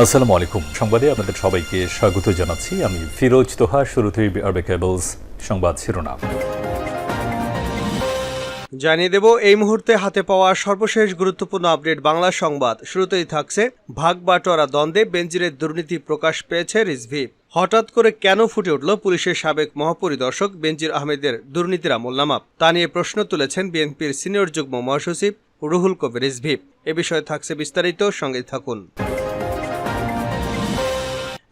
আসসালামু আলাইকুম। সংবাদে আপনাদের সবাইকে স্বাগত জানাচ্ছি। আমি ফিরোজ তোহা, শুরুতেই আরবে কেবলস সংবাদ শিরোনাম। জানিয়ে দেব, এই মুহূর্তে হাতে পাওয়া সর্বশেষ গুরুত্বপূর্ণ আপডেট বাংলা সংবাদ। শুরুতেই থাকছে ভাগ বাটোয়ারা দ্বন্দ্বে বেঞ্জিরের দুর্নীতি প্রকাশ পেয়েছে রিজভি। হঠাৎ করে কেন ফুটে উঠল পুলিশের সাবেক মহাপরিদর্শক বেনজির আহমেদের দুর্নীতির আমলনামা? তা নিয়ে প্রশ্ন তুলেছেন বিএনপির সিনিয়র যুগ্ম মহাসচিব রুহুল কবির রিজভি। এ বিষয়ে থাকছে বিস্তারিত সঙ্গে থাকুন।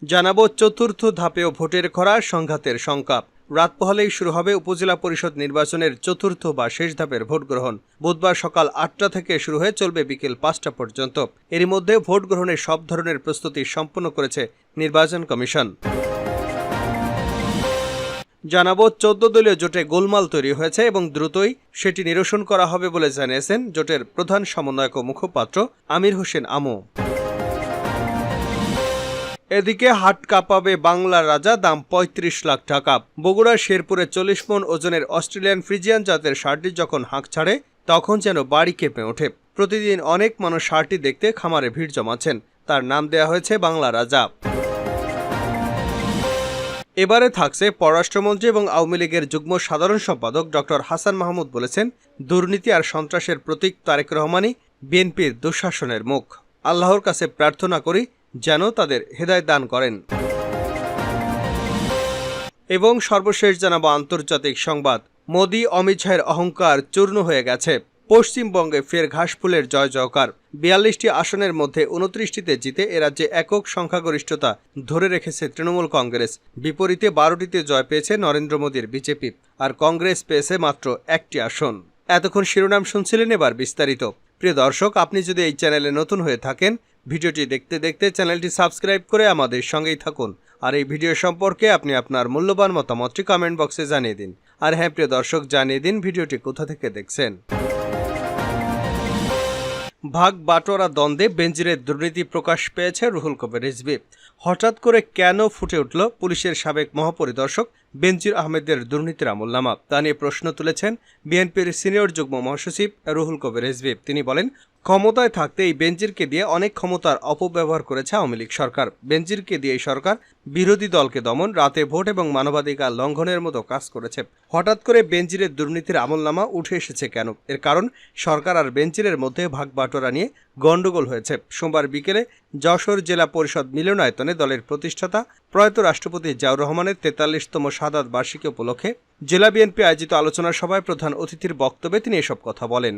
জানাব চতুর্থ ধাপেও ভোটের খরা, সংঘাতের শঙ্কা রাত পোহালেই শুরু হবে উপজেলা পরিষদ নির্বাচনের চতুর্থ বা শেষ ধাপের ভোট গ্রহণ। বুধবার সকাল আটটা থেকে শুরু হয়ে চলবে বিকেল পাঁচটা পর্যন্ত। এরই মধ্যে ভোট গ্রহণের সব ধরনের প্রস্তুতি সম্পন্ন করেছে নির্বাচন কমিশন। জানাব চোদ্দ দলীয় জোটে গোলমাল তৈরি হয়েছে এবং দ্রুতই সেটি নিরসন করা হবে বলে জানিয়েছেন জোটের প্রধান সমন্বয়ক ও মুখপাত্র আমির হোসেন আমো। এদিকে হাট কাঁপাবে বাংলার রাজা, দাম পঁয়ত্রিশ লাখ টাকা। বগুড়ার শেরপুরে চল্লিশ মন ওজনের অস্ট্রেলিয়ান ফ্রিজিয়ান জাতের ষাঁড়টি যখন হাঁক ছাড়ে, তখন যেন বাড়ি কেঁপে ওঠে। প্রতিদিন অনেক মানুষ ষাঁড়টি দেখতে খামারে ভিড় জমাচ্ছেন। তার নাম দেয়া হয়েছে বাংলা রাজা। এবারে থাকছে পররাষ্ট্রমন্ত্রী এবং আওয়ামী লীগের যুগ্ম সাধারণ সম্পাদক ডক্টর হাসান মাহমুদ বলেছেন, দুর্নীতি আর সন্ত্রাসের প্রতীক তারেক রহমানই বিএনপির দুঃশাসনের মুখ। আল্লাহর কাছে প্রার্থনা করি যেন তাদের হেদায় দান করেন। এবং সর্বশেষ জানাব আন্তর্জাতিক সংবাদ। মোদি, অমিত শাহের অহংকার চূর্ণ হয়ে গেছে। পশ্চিমবঙ্গে ফের ঘাসফুলের জয় জয়কার। বিয়াল্লিশটি আসনের মধ্যে উনত্রিশটিতে জিতে এ রাজ্যে একক সংখ্যাগরিষ্ঠতা ধরে রেখেছে তৃণমূল কংগ্রেস। বিপরীতে বারোটিতে জয় পেয়েছে নরেন্দ্র মোদীর বিজেপি। আর কংগ্রেস পেয়েছে মাত্র একটি আসন। এতক্ষণ শিরোনাম শুনছিলেন এবার বিস্তারিত। প্রিয় দর্শক, আপনি যদি এই চ্যানেলে নতুন হয়ে থাকেন ভিডিওটি দেখতে দেখতে চ্যানেলটি সাবস্ক্রাইব করে আমাদের সঙ্গেই থাকুন। আর এই ভিডিও সম্পর্কে আপনি আপনার মূল্যবান মতামতটি কমেন্ট বক্সে জানিয়ে দিন। আর হ্যাঁ প্রিয় দর্শক, জানিয়ে দিন ভিডিওটি কোথা থেকে দেখছেন। ভাগ বাটোয়ারা দ্বন্দ্বে বেঞ্জিরের দুর্নীতি প্রকাশ পেয়েছে রুহুল কবির রিজভি। হঠাৎ করে কেন ফুটে উঠল পুলিশের সাবেক মহাপরিদর্শক বেনজির আহমেদের দুর্নীতির আমলনামা? তা নিয়ে প্রশ্ন তুলেছেন বিএনপির সিনিয়র যুগ্ম মহাসচিব রুহুল কবির রিজভি। তিনি বলেন ক্ষমতায় থাকতে এই বেঞ্জিরকে দিয়ে অনেক ক্ষমতার অপব্যবহার করেছে আওয়ামী লীগ সরকার। বেঞ্জিরকে দিয়ে এই সরকার বিরোধী দলকে দমন, রাতে ভোট এবং মানবাধিকার লঙ্ঘনের মতো কাজ করেছে। হঠাৎ করে বেঞ্জিরের দুর্নীতির আমলনামা উঠে এসেছে কেন? এর কারণ, সরকার আর বেঞ্জিরের মধ্যে ভাগ বাটোয়ারা নিয়ে গণ্ডগোল হয়েছে। সোমবার বিকেলে যশোর জেলা পরিষদ মিলনায়তনে দলের প্রতিষ্ঠাতা প্রয়াত রাষ্ট্রপতি জিয়াউর রহমানের তেতাল্লিশতম সাদাত বার্ষিকী উপলক্ষে জেলা বিএনপি আয়োজিত আলোচনা সভায় প্রধান অতিথির বক্তব্যে তিনি এসব কথা বলেন।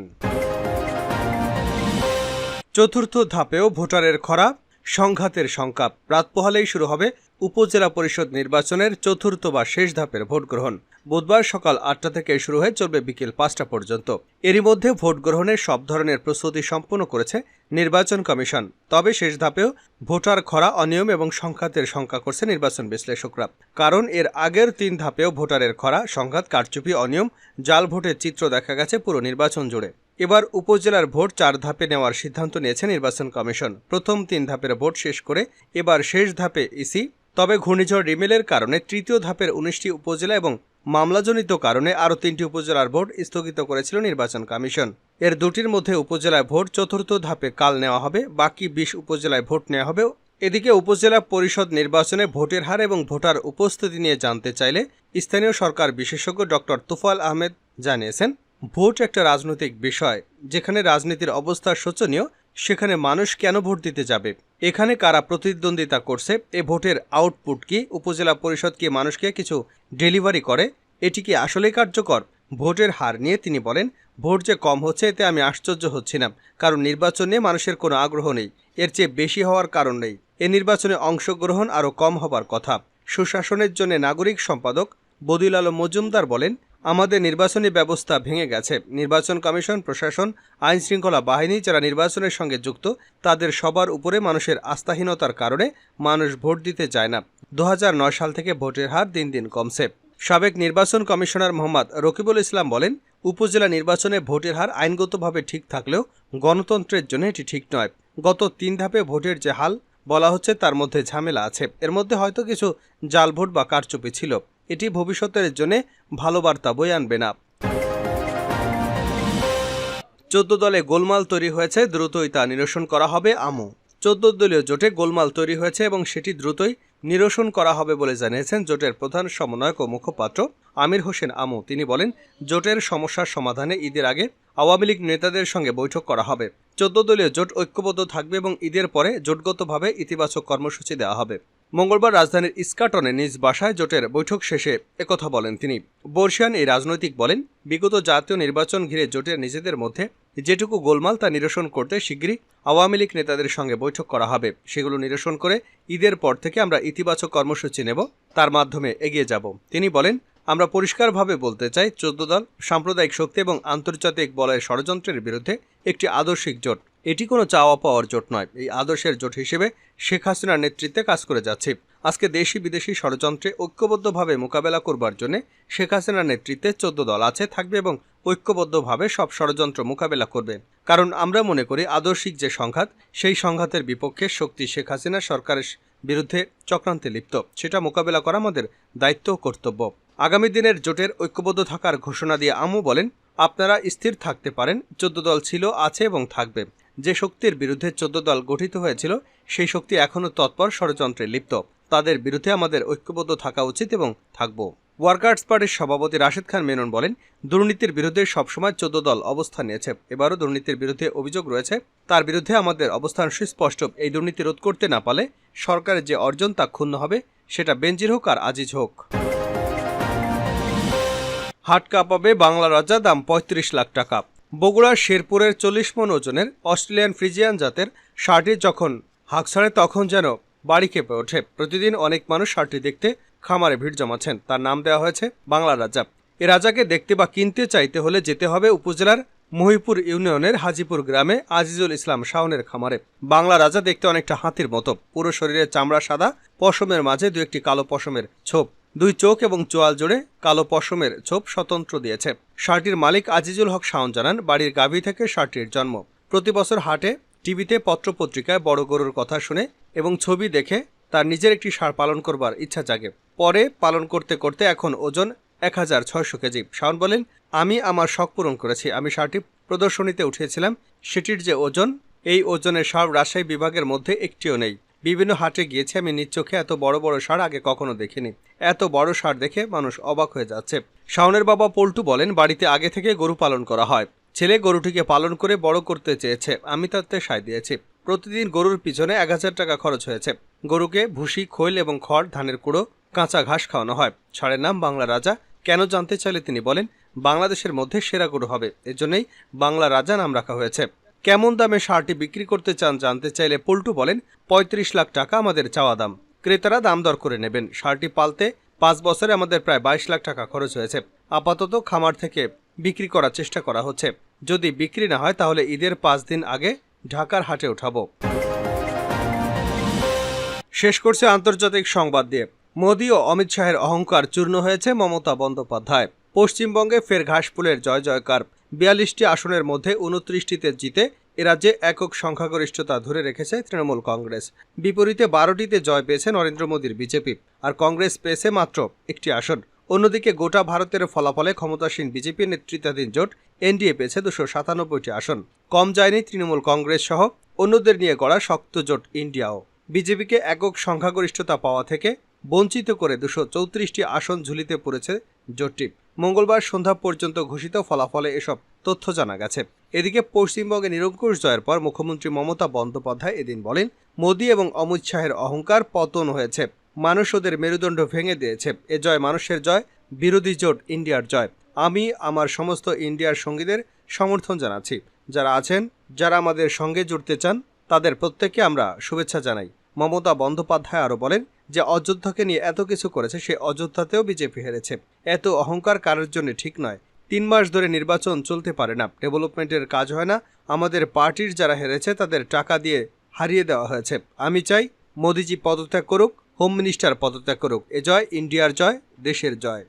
চতুর্থ ধাপেও ভোটারের খরা, সংঘাতের শঙ্কা রাত পোহালেই শুরু হবে উপজেলা পরিষদ নির্বাচনের চতুর্থ বা শেষ ধাপের ভোট গ্রহণ। বুধবার সকাল আটটা থেকে শুরু হয়ে চলবে বিকেল পাঁচটা পর্যন্ত। এরই মধ্যে ভোট গ্রহণের সব ধরনের প্রস্তুতি সম্পন্ন করেছে নির্বাচন কমিশন। তবে শেষ ধাপেও ভোটার খরা, অনিয়ম এবং সংঘাতের শঙ্কা করছে নির্বাচন বিশ্লেষকরা। কারণ এর আগের তিন ধাপেও ভোটারের খরা, সংঘাত, কারচুপি, অনিয়ম, জাল ভোটের চিত্র দেখা গেছে পুরো নির্বাচন জুড়ে। এবার উপজেলার ভোট চার ধাপে নেওয়ার সিদ্ধান্ত নিয়েছে নির্বাচন কমিশন। প্রথম তিন ধাপের ভোট শেষ করে এবার শেষ ধাপে ইসি, তবে ঘূর্ণিঝড় রিমেলের কারণে তৃতীয় ধাপের উনিশটি উপজেলা এবং মামলাজনিত কারণে আরও তিনটি উপজেলার ভোট স্থগিত করেছিল নির্বাচন কমিশন। এর দুটির মধ্যে উপজেলায় ভোট চতুর্থ ধাপে কাল নেওয়া হবে, বাকি বিশ উপজেলায় ভোট নেওয়া হবে। এদিকে উপজেলা পরিষদ নির্বাচনে ভোটের হার এবং ভোটার উপস্থিতি নিয়ে জানতে চাইলে স্থানীয় সরকার বিশেষজ্ঞ ডক্টর তুফাল আহমেদ জানিয়েছেন। ভোট একটা রাজনৈতিক বিষয়। যেখানে রাজনীতির অবস্থা শোচনীয়, সেখানে মানুষ কেন ভোট দিতে যাবে? এখানে কারা প্রতিদ্বন্দ্বিতা করছে? এ ভোটের আউটপুট কি? উপজেলা পরিষদ কি মানুষকে কিছু ডেলিভারি করে? এটি কি আসলেই কার্যকর? ভোটের হার নিয়ে তিনি বলেন, ভোট যে কম হচ্ছে, এতে আমি আশ্চর্য হচ্ছি না। কারণ নির্বাচন নিয়ে মানুষের কোনো আগ্রহ নেই। এর চেয়ে বেশি হওয়ার কারণ নেই। এ নির্বাচনে অংশগ্রহণ আরও কম হবার কথা। সুশাসনের জন্য নাগরিক সম্পাদক বদিল আলম মজুমদার বলেন আমাদের নির্বাচনী ব্যবস্থা ভেঙে গেছে। নির্বাচন কমিশন, প্রশাসন আইন শৃঙ্খলা বাহিনী যারা নির্বাচনের সঙ্গে যুক্ত, তাদের সবার উপরে মানুষের আস্থাহীনতার কারণে মানুষ ভোট দিতে যায় না। দু হাজার নয় সাল থেকে ভোটের হার দিন দিন কমছে। সাবেক নির্বাচন কমিশনার মোহাম্মদ রকিবুল ইসলাম বলেন, উপজেলা নির্বাচনে ভোটের হার আইনগতভাবে ঠিক থাকলেও গণতন্ত্রের জন্য এটি ঠিক নয়। গত তিন ধাপে ভোটের যে হাল, বলা হচ্ছে তার মধ্যে ঝামেলা আছে। এর মধ্যে হয়তো কিছু জাল ভোট বা কারচুপি ছিল। এটি ভবিষ্যতের জন্য ভালো বার্তা বয়ে আনবে না। চোদ্দ দলে গোলমাল তৈরি হয়েছে, দ্রুতই তা নিরসন করা হবে আমু। চোদ্দ দলীয় জোটে গোলমাল তৈরি হয়েছে এবং সেটি দ্রুতই নিরসন করা হবে বলে জানিয়েছেন জোটের প্রধান সমন্বয়ক ও মুখপাত্র আমির হোসেন আমু। তিনি বলেন, জোটের সমস্যার সমাধানে ঈদের আগে আওয়ামী লীগ নেতাদের সঙ্গে বৈঠক করা হবে। চোদ্দ দলীয় জোট ঐক্যবদ্ধ থাকবে এবং ঈদের পরে জোটগতভাবে ইতিবাচক কর্মসূচি দেওয়া হবে। মঙ্গলবার রাজধানীর ইস্কাটনে নিজ বাসায় জোটের বৈঠক শেষে একথা বলেন তিনি। বর্ষিয়ান এই রাজনৈতিক বলেন, বিগত জাতীয় নির্বাচন ঘিরে জোটের নিজেদের মধ্যে যেটুকু গোলমাল তা নিরসন করতে শীঘ্রই আওয়ামী লীগ নেতাদের সঙ্গে বৈঠক করা হবে। সেগুলো নিরসন করে ঈদের পর থেকে আমরা ইতিবাচক কর্মসূচি নেব, তার মাধ্যমে এগিয়ে যাব। তিনি বলেন, আমরা পরিষ্কারভাবে বলতে চাই, চোদ্দ দল সাম্প্রদায়িক শক্তি এবং আন্তর্জাতিক বলয়ের ষড়যন্ত্রের বিরুদ্ধে একটি আদর্শিক জোট। এটি কোনো চাওয়া পাওয়ার জোট নয়। এই আদর্শের জোট হিসেবে শেখ হাসিনার নেতৃত্বে কাজ করে যাচ্ছে। আজকে দেশি বিদেশি ষড়যন্ত্রে ঐক্যবদ্ধভাবে মোকাবেলা করবার জন্য শেখ হাসিনার নেতৃত্বে চোদ্দ দল আছে, থাকবে এবং ঐক্যবদ্ধভাবে সব ষড়যন্ত্র মোকাবেলা করবে। কারণ আমরা মনে করি আদর্শিক যে সংঘাত, সেই সংঘাতের বিপক্ষে শক্তি শেখ হাসিনা সরকারের বিরুদ্ধে চক্রান্তে লিপ্ত। সেটা মোকাবেলা করা আমাদের দায়িত্ব ও কর্তব্য। আগামী দিনের জোটের ঐক্যবদ্ধ থাকার ঘোষণা দিয়ে আমু বলেন, আপনারা স্থির থাকতে পারেন, চোদ্দ দল ছিল, আছে এবং থাকবে। যে শক্তির বিরুদ্ধে চোদ্দ দল গঠিত হয়েছিল, সেই শক্তি এখনও তৎপর ষড়যন্ত্রে লিপ্ত। তাদের বিরুদ্ধে আমাদের ঐক্যবদ্ধ থাকা উচিত এবং থাকব। ওয়ার্কার্স পার্টির সভাপতি রাশেদ খান মেনন বলেন, দুর্নীতির বিরুদ্ধে সবসময় চোদ্দ দল অবস্থান নিয়েছে। এবারও দুর্নীতির বিরুদ্ধে অভিযোগ রয়েছে, তার বিরুদ্ধে আমাদের অবস্থান সুস্পষ্ট। এই দুর্নীতি রোধ করতে না পারলে সরকারের যে অর্জন তা ক্ষুণ্ণ হবে, সেটা বেঞ্জির হোক আর আজিজ হোক। হাট কাঁপাবে বাংলা রাজা দাম পঁয়ত্রিশ লাখ টাকা। বগুড়ার শেরপুরের চল্লিশ মন ওজনের অস্ট্রেলিয়ান ফ্রিজিয়ান জাতের শার্টটি যখন হাঁক তখন যেন বাড়ি কেঁপে ওঠে। প্রতিদিন অনেক মানুষ শার্টটি দেখতে খামারে ভিড় জমাচ্ছেন। তার নাম দেওয়া হয়েছে বাংলা রাজা। এ রাজাকে দেখতে বা কিনতে চাইতে হলে যেতে হবে উপজেলার মহিপুর ইউনিয়নের হাজিপুর গ্রামে আজিজুল ইসলাম শাওনের খামারে। বাংলা রাজা দেখতে অনেকটা হাতির মতো। পুরো শরীরে চামড়া সাদা, পশমের মাঝে দু একটি কালো পশমের ছোপ। দুই চোখ এবং চোয়াল জোড়ে কালো পশমের ছোপ স্বতন্ত্র দিয়েছে। শার্টির মালিক আজিজুল হক শাওন জানান, বাড়ির গাভী থেকে শার্টির জন্ম। প্রতি বছর হাটে, টিভিতে পত্রপত্রিকায় বড় গরুর কথা শুনে এবং ছবি দেখে তার নিজের একটি ষাঁড় পালন করবার ইচ্ছা জাগে। পরে পালন করতে করতে এখন ওজন এক হাজার ছয়শো কেজি। শাওন বলেন, আমি আমার শখ পূরণ করেছি। আমি ষাঁড়টি প্রদর্শনীতে উঠিয়েছিলাম। সেটির যে ওজন, এই ওজনের সার রাজশাহী বিভাগের মধ্যে একটিও নেই। বিভিন্ন হাটে গিয়েছি, আমি নিজ চোখে এত বড় বড় ষাঁড় আগে কখনো দেখিনি। এত বড় ষাঁড় দেখে মানুষ অবাক হয়ে যাচ্ছে। শাওনের বাবা পল্টু বলেন, বাড়িতে আগে থেকে গরু পালন করা হয়। ছেলে গরুটিকে পালন করে বড় করতে চেয়েছে, আমি তাতে সায় দিয়েছি। প্রতিদিন গরুর পিছনে এক হাজার টাকা খরচ হয়েছে। গরুকে ভুসি, খৈল এবং খড়, ধানের কুড়ো, কাঁচা ঘাস খাওয়ানো হয়। ষাঁড়ের নাম বাংলা রাজা। কেন জানতে চাইলে তিনি বলেন, বাংলাদেশের মধ্যে সেরা গরু হবে। এজন্যই বাংলা রাজা নাম রাখা হয়েছে। কেমন দামে ষাঁড়টি বিক্রি করতে চান জানতে চাইলে পল্টু বলেন, পঁয়ত্রিশ লাখ টাকা আমাদের চাওয়া দাম। ক্রেতারা দাম দর করে নেবেন। ষাঁড়টি পালতে পাঁচ বছরে আমাদের প্রায় বাইশ লাখ টাকা খরচ হয়েছে। আপাতত খামার থেকে বিক্রি করার চেষ্টা করা হচ্ছে। যদি বিক্রি না হয় তাহলে ঈদের পাঁচ দিন আগে ঢাকার হাটে উঠাবো। শেষ করছে আন্তর্জাতিক সংবাদ দিয়ে। মোদী ও অমিত শাহের অহংকার চূর্ণ হয়েছে মমতা বন্দ্যোপাধ্যায়। পশ্চিমবঙ্গে ফের ঘাসফুলের জয় জয়কার বিয়াল্লিশটি আসনের মধ্যে উনত্রিশটিতে জিতে এরাজ্যে একক সংখ্যাগরিষ্ঠতা ধরে রেখেছে তৃণমূল কংগ্রেস। বিপরীতে বারোটিতে জয় পেয়েছে নরেন্দ্র মোদীর বিজেপি। আর কংগ্রেস পেয়েছে মাত্র একটি আসন। অন্যদিকে গোটা ভারতের ফলাফলে ক্ষমতাসীন বিজেপি নেতৃত্বাধীন জোট এনডিএ পেয়েছে দুশো সাতানব্বইটি আসন। কম যায়নি তৃণমূল কংগ্রেস সহ অন্যদের নিয়ে গড়া শক্ত জোট ইন্ডিয়াও। বিজেপিকে একক সংখ্যাগরিষ্ঠতা পাওয়া থেকে বঞ্চিত করে দুশো চৌত্রিশটি আসন ঝুলিতে পড়েছে জোটটি। মঙ্গলবার সন্ধ্যা পর্যন্ত ঘোষিত ফলাফলে এসব তথ্য জানা গেছে। এদিকে পশ্চিমবঙ্গে নিরঙ্কুশ জয়ের পর মুখ্যমন্ত্রী মমতা বন্দ্যোপাধ্যায় এদিন বলেন, মোদী এবং অমিত শাহের অহংকার পতন হয়েছে। মানুষ ওদের মেরুদণ্ড ভেঙে দিয়েছে। এ জয় মানুষের জয়, বিরোধী জোট ইন্ডিয়ার জয়। আমি আমার সমস্ত ইন্ডিয়ার সঙ্গীদের সমর্থন জানাচ্ছি। যারা আছেন, যারা আমাদের সঙ্গে জুড়তে চান, তাদের প্রত্যেককে আমরা শুভেচ্ছা জানাই। মমতা বন্দ্যোপাধ্যায় আরও বলেন যে অযোধ্যাকে নিয়ে এত কিছু করেছে, সে অযোধ্যাতেও বিজেপি হেরেছে। এত অহংকার কারোর জন্য ঠিক নয়। তিন মাস ধরে নির্বাচন চলতে পারে না। ডেভেলপমেন্টের কাজ হয় না। আমাদের পার্টির যারা হেরেছে, তাদের টাকা দিয়ে হারিয়ে দেওয়া হয়েছে। আমি চাই মোদিজি পদত্যাগ করুক, হোম মিনিস্টার পদত্যাগ করুক। এ জয়, ইন্ডিয়ার জয়, দেশের জয়।